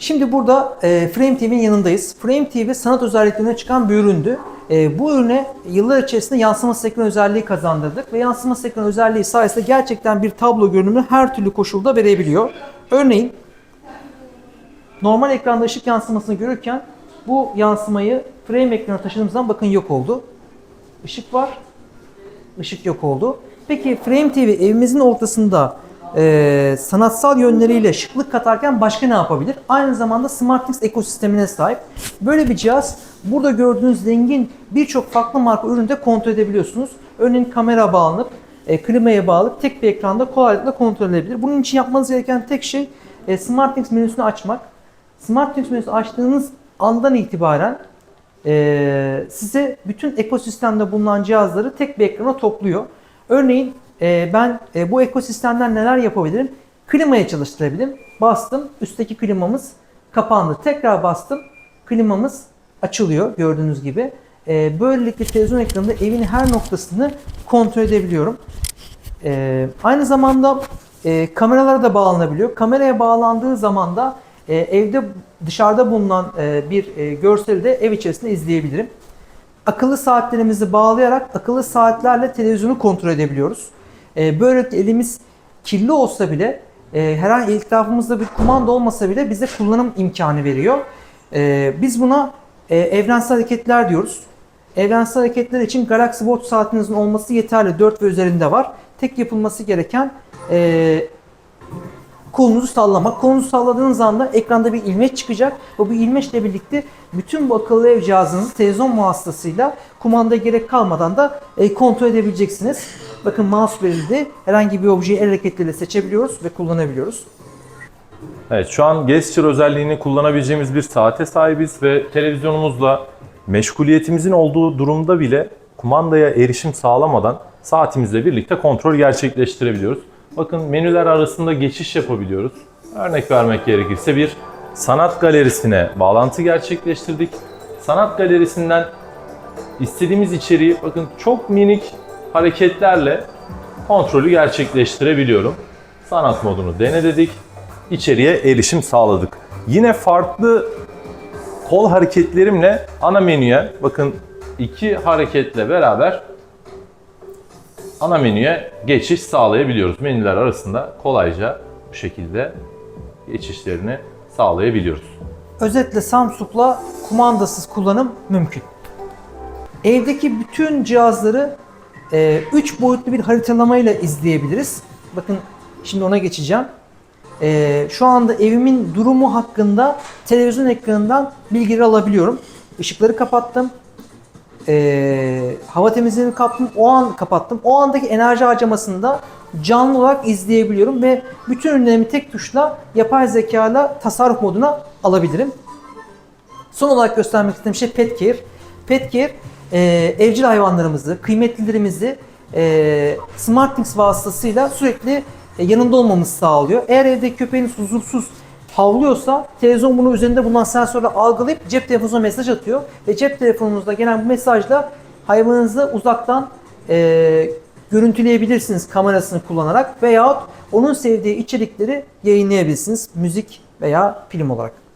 Şimdi burada e, Frame TV'nin yanındayız. Frame TV sanat özelliklerine çıkan bir üründü. E, bu ürüne yıllar içerisinde yansıma ekran özelliği kazandırdık ve yansıma ekran özelliği sayesinde gerçekten bir tablo görünümü her türlü koşulda verebiliyor. Örneğin normal ekranda ışık yansımasını görürken bu yansımayı frame ekrana taşıdığımız zaman bakın yok oldu. Işık var, ışık yok oldu. Peki Frame TV evimizin ortasında e, sanatsal yönleriyle şıklık katarken başka ne yapabilir? Aynı zamanda SmartThings ekosistemine sahip. Böyle bir cihaz burada gördüğünüz zengin birçok farklı marka ürünü de kontrol edebiliyorsunuz. Örneğin kamera bağlanıp e, klimaya bağlanıp tek bir ekranda kolaylıkla kontrol edilebilir. Bunun için yapmanız gereken tek şey e, SmartThings menüsünü açmak. SmartThings menüsünü açtığınız andan itibaren e, size bütün ekosistemde bulunan cihazları tek bir ekrana topluyor. Örneğin e, ben e, bu ekosistemden neler yapabilirim? Klimaya çalıştırabilirim. Bastım, üstteki klimamız kapandı. Tekrar bastım, klimamız açılıyor gördüğünüz gibi. E, böylelikle televizyon ekranında evin her noktasını kontrol edebiliyorum. E, aynı zamanda e, kameralara da bağlanabiliyor. Kameraya bağlandığı zaman da e, evde dışarıda bulunan e, bir e, görseli de ev içerisinde izleyebilirim. Akıllı saatlerimizi bağlayarak akıllı saatlerle televizyonu kontrol edebiliyoruz. E, böylelikle elimiz kirli olsa bile e, herhangi etrafımızda bir kumanda olmasa bile bize kullanım imkanı veriyor. E, biz buna e, evrensel hareketler diyoruz. Evrensel hareketler için Galaxy Watch saatinizin olması yeterli. 4 ve üzerinde var. Tek yapılması gereken e, kolunuzu sallamak. Kolunuzu salladığınız anda ekranda bir ilmeç çıkacak ve bu ilmeçle birlikte bütün bu akıllı ev cihazınızı televizyon vasıtasıyla kumanda gerek kalmadan da e, kontrol edebileceksiniz. Bakın mouse verildi. Herhangi bir objeyi el hareketleriyle seçebiliyoruz ve kullanabiliyoruz. Evet şu an gesture özelliğini kullanabileceğimiz bir saate sahibiz ve televizyonumuzla meşguliyetimizin olduğu durumda bile kumandaya erişim sağlamadan saatimizle birlikte kontrol gerçekleştirebiliyoruz. Bakın menüler arasında geçiş yapabiliyoruz. Örnek vermek gerekirse bir sanat galerisine bağlantı gerçekleştirdik. Sanat galerisinden istediğimiz içeriği bakın çok minik hareketlerle kontrolü gerçekleştirebiliyorum. Sanat modunu dene dedik. İçeriye erişim sağladık. Yine farklı kol hareketlerimle ana menüye bakın iki hareketle beraber ana menüye geçiş sağlayabiliyoruz. Menüler arasında kolayca bu şekilde geçişlerini sağlayabiliyoruz. Özetle Samsung'la kumandasız kullanım mümkün. Evdeki bütün cihazları 3 boyutlu bir haritalamayla izleyebiliriz. Bakın şimdi ona geçeceğim. E, şu anda evimin durumu hakkında televizyon ekranından bilgileri alabiliyorum. Işıkları kapattım. E, hava temizliğini kapattım. O an kapattım. O andaki enerji harcamasını da canlı olarak izleyebiliyorum ve bütün ürünlerimi tek tuşla yapay zekayla tasarruf moduna alabilirim. Son olarak göstermek istediğim şey Pet Care. Pet Care e, evcil hayvanlarımızı, kıymetlilerimizi e, SmartThings vasıtasıyla sürekli e, yanında olmamızı sağlıyor. Eğer evde köpeğiniz huzursuz havlıyorsa televizyon bunu üzerinde bulunan sensörle algılayıp cep telefonunuza mesaj atıyor ve cep telefonunuzda gelen bu mesajla hayvanınızı uzaktan e, görüntüleyebilirsiniz kamerasını kullanarak veyahut onun sevdiği içerikleri yayınlayabilirsiniz müzik veya film olarak.